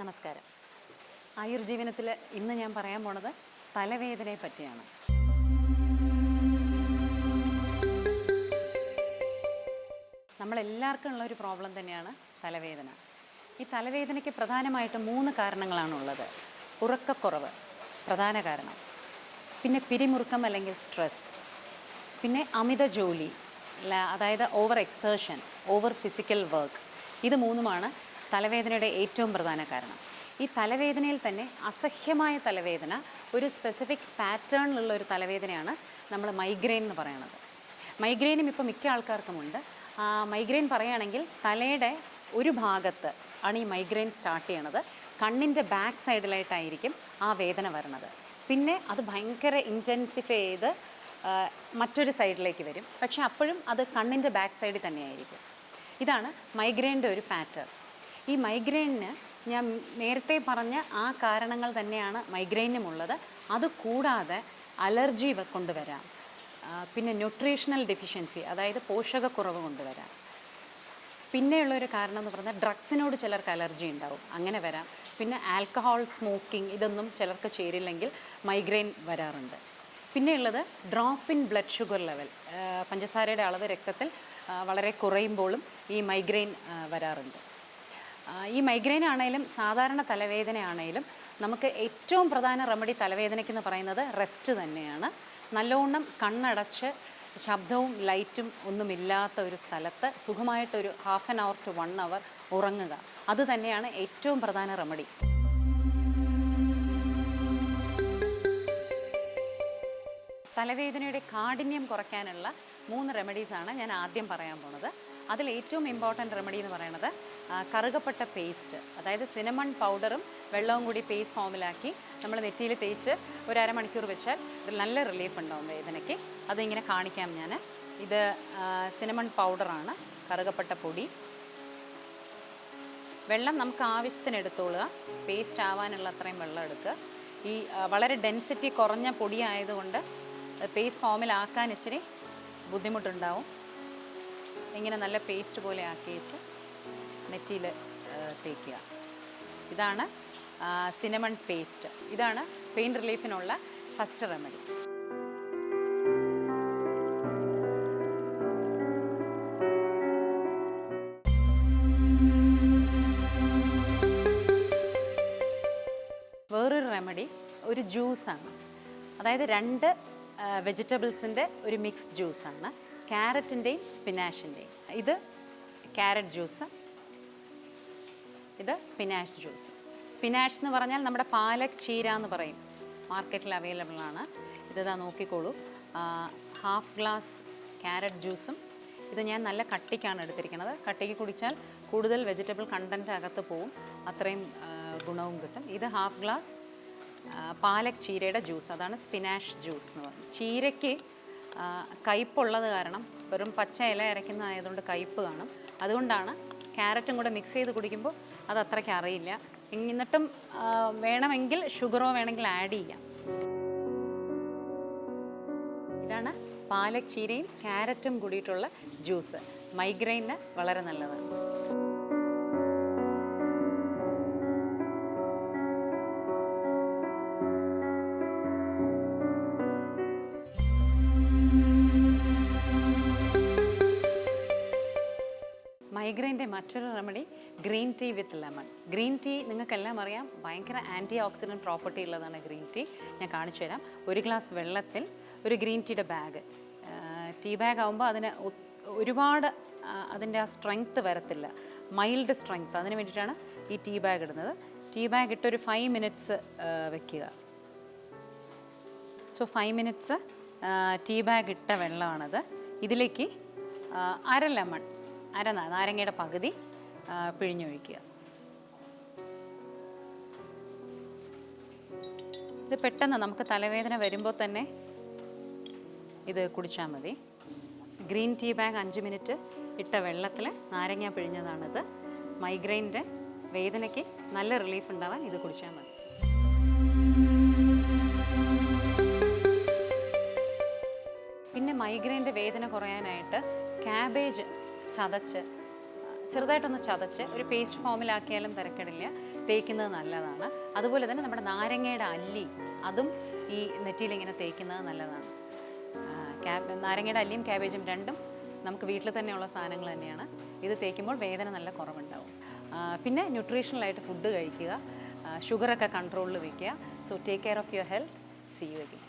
നമസ്കാരം. ആയുർജീവനത്തിൽ ഇന്ന് ഞാൻ പറയാൻ പോണത് തലവേദനയെ പറ്റിയാണ്. നമ്മളെല്ലാവർക്കും ഉള്ള ഒരു പ്രോബ്ലം തന്നെയാണ് തലവേദന. ഈ തലവേദനയ്ക്ക് പ്രധാനമായിട്ട് മൂന്ന് കാരണങ്ങളാണുള്ളത്. ഉറക്കക്കുറവ് പ്രധാന കാരണം. പിന്നെ പിരിമുറുക്കം അല്ലെങ്കിൽ സ്ട്രെസ്. പിന്നെ അമിത ജോലി അതായത് over exertion over physical work. ഇത് മൂന്നുമാണ് തലവേദനയുടെ ഏറ്റവും പ്രധാന കാരണം. ഈ തലവേദനയിൽ തന്നെ അസഹ്യമായ തലവേദന ഒരു സ്പെസിഫിക് പാറ്റേണിലുള്ള ഒരു തലവേദനയാണ് നമ്മൾ മൈഗ്രെയിൻ എന്ന് പറയുന്നത്. മൈഗ്രെയിനും ഇപ്പോൾ മിക്ക ആൾക്കാർക്കുമുണ്ട്. മൈഗ്രെയിൻ പറയുകയാണെങ്കിൽ തലയുടെ ഒരു ഭാഗത്ത് ആണ് ഈ മൈഗ്രെയിൻ സ്റ്റാർട്ട് ചെയ്യണത്. കണ്ണിന്റെ ബാക്ക് സൈഡിലായിട്ടായിരിക്കും ആ വേദന വരുന്നത് പിന്നെ അത് ഭയങ്കര ഇന്റൻസിഫൈ ചെയ്ത് മറ്റൊരു സൈഡിലേക്ക് വരും. പക്ഷേ അപ്പോഴും അത് കണ്ണിന്റെ ബാക്ക് സൈഡിൽ തന്നെയായിരിക്കും. ഇതാണ് മൈഗ്രെയിന്റെ ഒരു പാറ്റേൺ ഈ മൈഗ്രെയിനിന് ഞാൻ നേരത്തെ പറഞ്ഞ ആ കാരണങ്ങൾ തന്നെയാണ് മൈഗ്രെയിനും മൈഗ്രെയിനുമുള്ളത് അതുകൂടാതെ അലർജി കൊണ്ടുവരാം. പിന്നെ ന്യൂട്രീഷണൽ ഡെഫിഷ്യൻസി അതായത് പോഷകക്കുറവ് കൊണ്ടുവരാം. പിന്നെയുള്ളൊരു കാരണം എന്ന് പറഞ്ഞാൽ ഡ്രഗ്സിനോട് ചിലർക്ക് അലർജി ഉണ്ടാവും. അങ്ങനെ വരാം. പിന്നെ ആൽക്കഹോൾ സ്മോക്കിംഗ് ഇതൊന്നും ചിലർക്ക് ചേരില്ലെങ്കിൽ മൈഗ്രെയിൻ വരാറുണ്ട്. പിന്നെയുള്ളത് drop in blood sugar level. പഞ്ചസാരയുടെ അളവ് രക്തത്തിൽ വളരെ കുറയുമ്പോഴും ഈ മൈഗ്രെയിൻ വരാറുണ്ട്. ഈ മൈഗ്രെയിൻ ആണെങ്കിലും സാധാരണ തലവേദന ആണെങ്കിലും നമുക്ക് ഏറ്റവും പ്രധാന റെമഡി തലവേദനയ്ക്ക് എന്ന് പറയുന്നത് റെസ്റ്റ് തന്നെയാണ്. നല്ലവണ്ണം കണ്ണടച്ച് ശബ്ദവും ലൈറ്റും ഒന്നുമില്ലാത്ത ഒരു സ്ഥലത്ത് സുഖമായിട്ടൊരു half an hour to one hour ഉറങ്ങുക. അത് തന്നെയാണ് ഏറ്റവും പ്രധാന റെമഡി തലവേദനയുടെ കാഠിന്യം കുറയ്ക്കാനുള്ള മൂന്ന് റെമഡീസാണ് ഞാൻ ആദ്യം പറയാൻ പോണത്. അതിൽ ഏറ്റവും ഇമ്പോർട്ടന്റ് റെമഡി എന്ന് പറയുന്നത് കറുകപ്പെട്ട പേസ്റ്റ് അതായത് സിനമൺ പൗഡറും വെള്ളവും കൂടി പേസ്റ്റ് ഫോമിലാക്കി നമ്മൾ നെറ്റിയിൽ തേച്ച് ഒരു അരമണിക്കൂർ വെച്ചാൽ ഒരു നല്ല റിലീഫ് ഉണ്ടാവും വേദനയ്ക്ക്. അതിങ്ങനെ കാണിക്കാം ഞാൻ ഇത് സിനമൺ പൗഡറാണ് കറുകപ്പെട്ട പൊടി. വെള്ളം നമുക്ക് ആവശ്യത്തിന് എടുത്തോളുക. പേസ്റ്റ് ആവാനുള്ള അത്രയും വെള്ളം എടുക്കുക. ഈ വളരെ ഡെൻസിറ്റി കുറഞ്ഞ പൊടി ആയതുകൊണ്ട് പേസ്റ്റ് ഫോമിലാക്കാൻ ഇച്ചിരി ബുദ്ധിമുട്ടുണ്ടാവും. ഇങ്ങനെ നല്ല പേസ്റ്റ് പോലെ ആക്കി വെച്ച് നെറ്റിയിൽ തേക്കുക. ഇതാണ് സിനമൺ പേസ്റ്റ് ഇതാണ് പെയിൻ റിലീഫിനുള്ള ഫസ്റ്റ് റെമഡി വേറൊരു റെമഡി ഒരു ജ്യൂസാണ് അതായത് രണ്ട് വെജിറ്റബിൾസിന്റെ ഒരു മിക്സ് ജ്യൂസാണ് ക്യാരറ്റിന്റെയും സ്പിനാഷിന്റെയും ഇത് ക്യാരറ്റ് ജ്യൂസ്. ഇത് സ്പിനാഷ് ജ്യൂസ്. സ്പിനാഷ് എന്ന് പറഞ്ഞാൽ നമ്മുടെ പാലക് ചീര എന്ന് പറയും. മാർക്കറ്റിൽ അവൈലബിൾ ആണ്. ഇതാ നോക്കിക്കോളൂ. ഹാഫ് ഗ്ലാസ് ക്യാരറ്റ് ജ്യൂസും. ഇത് ഞാൻ നല്ല കട്ടിക്കാണ് എടുത്തിരിക്കുന്നത്. കട്ടിക്ക് കുടിച്ചാൽ കൂടുതൽ വെജിറ്റബിൾ കണ്ടന്റ് അകത്ത് പോവും. അത്രയും ഗുണവും കിട്ടും. ഇത് ഹാഫ് ഗ്ലാസ് പാലക് ചീരയുടെ ജ്യൂസ്. അതാണ് സ്പിനാഷ് ജ്യൂസ് എന്ന് പറയുന്നത് ചീരയ്ക്ക് കയ്പുള്ളത് കാരണം വെറും പച്ച ഇല ഇരയ്ക്കുന്നതായതുകൊണ്ട് കയ്പ് കാണും. അതുകൊണ്ടാണ് ക്യാരറ്റും കൂടെ മിക്സ് ചെയ്ത് കുടിക്കുമ്പോൾ അത് അത്രയ്ക്ക് അറിയില്ല. എന്നിട്ടും വേണമെങ്കിൽ ഷുഗറോ വേണമെങ്കിൽ ആഡ് ചെയ്യാം. ഇതാണ് പാലക് ചീരയും ക്യാരറ്റും കൂടിയിട്ടുള്ള ജ്യൂസ് മൈഗ്രെയിന് വളരെ നല്ലതാണ് മൈഗ്രെയിന്റെ മറ്റൊരു remedy green tea with lemon green tea നിങ്ങൾക്കെല്ലാം അറിയാം ഭയങ്കര ആന്റി ഓക്സിഡന്റ് പ്രോപ്പർട്ടി ഉള്ളതാണ് ഗ്രീൻ ടീ ഞാൻ കാണിച്ചു തരാം. ഒരു ഗ്ലാസ് വെള്ളത്തിൽ ഒരു ഗ്രീൻ ടീയുടെ ബാഗ് ടീ ബാഗ് ആകുമ്പോൾ അതിന് ഒരുപാട് അതിന്റെ ആ സ്ട്രെങ്ത്ത് വരത്തില്ല. മൈൽഡ് സ്ട്രെങ്ത്ത് അതിന് വേണ്ടിയിട്ടാണ് ഈ ടീ ബാഗ് ഇടുന്നത്. ടീ ബാഗ് ഇട്ടൊരു ഫൈവ് മിനിറ്റ്സ് വെക്കുക. So five minutes tea bag ഇട്ട വെള്ളമാണത്. ഇതിലേക്ക് അര ലെമൺ അര നാരങ്ങയുടെ പകുതി പിഴിഞ്ഞൊഴിക്കുക. ഇത് പെട്ടെന്ന് നമുക്ക് തലവേദന വരുമ്പോൾ തന്നെ ഇത് കുടിച്ചാൽ മതി. ഗ്രീൻ ടീ ബാഗ് അഞ്ച് മിനിറ്റ് ഇട്ട വെള്ളത്തിൽ നാരങ്ങ പിഴിഞ്ഞതാണിത്. മൈഗ്രെയിന്റെ വേദനയ്ക്ക് നല്ല റിലീഫ് ഉണ്ടാവാൻ ഇത് കുടിച്ചാൽ മതി. പിന്നെ മൈഗ്രെയിന്റെ വേദന കുറയാനായിട്ട് ക്യാബേജ് ചതച്ച് ചെറുതായിട്ടൊന്ന് ചതച്ച് ഒരു പേസ്റ്റ് ഫോമിലാക്കിയാലും തിരക്കിടില്ല. തേക്കുന്നത് നല്ലതാണ്. അതുപോലെ തന്നെ നമ്മുടെ നാരങ്ങയുടെ അല്ലി അതും ഈ നെറ്റിയിൽ ഇങ്ങനെ തേക്കുന്നത് നല്ലതാണ്. നാരങ്ങയുടെ അല്ലിയും ക്യാബേജും രണ്ടും നമുക്ക് വീട്ടിൽ തന്നെയുള്ള സാധനങ്ങൾ തന്നെയാണ്. ഇത് തേക്കുമ്പോൾ വേദന നല്ല കുറവുണ്ടാവും. പിന്നെ ന്യൂട്രീഷണലായിട്ട് ഫുഡ് കഴിക്കുക ഷുഗറൊക്കെ കൺട്രോളിൽ വയ്ക്കുക so take care of your health. See you again.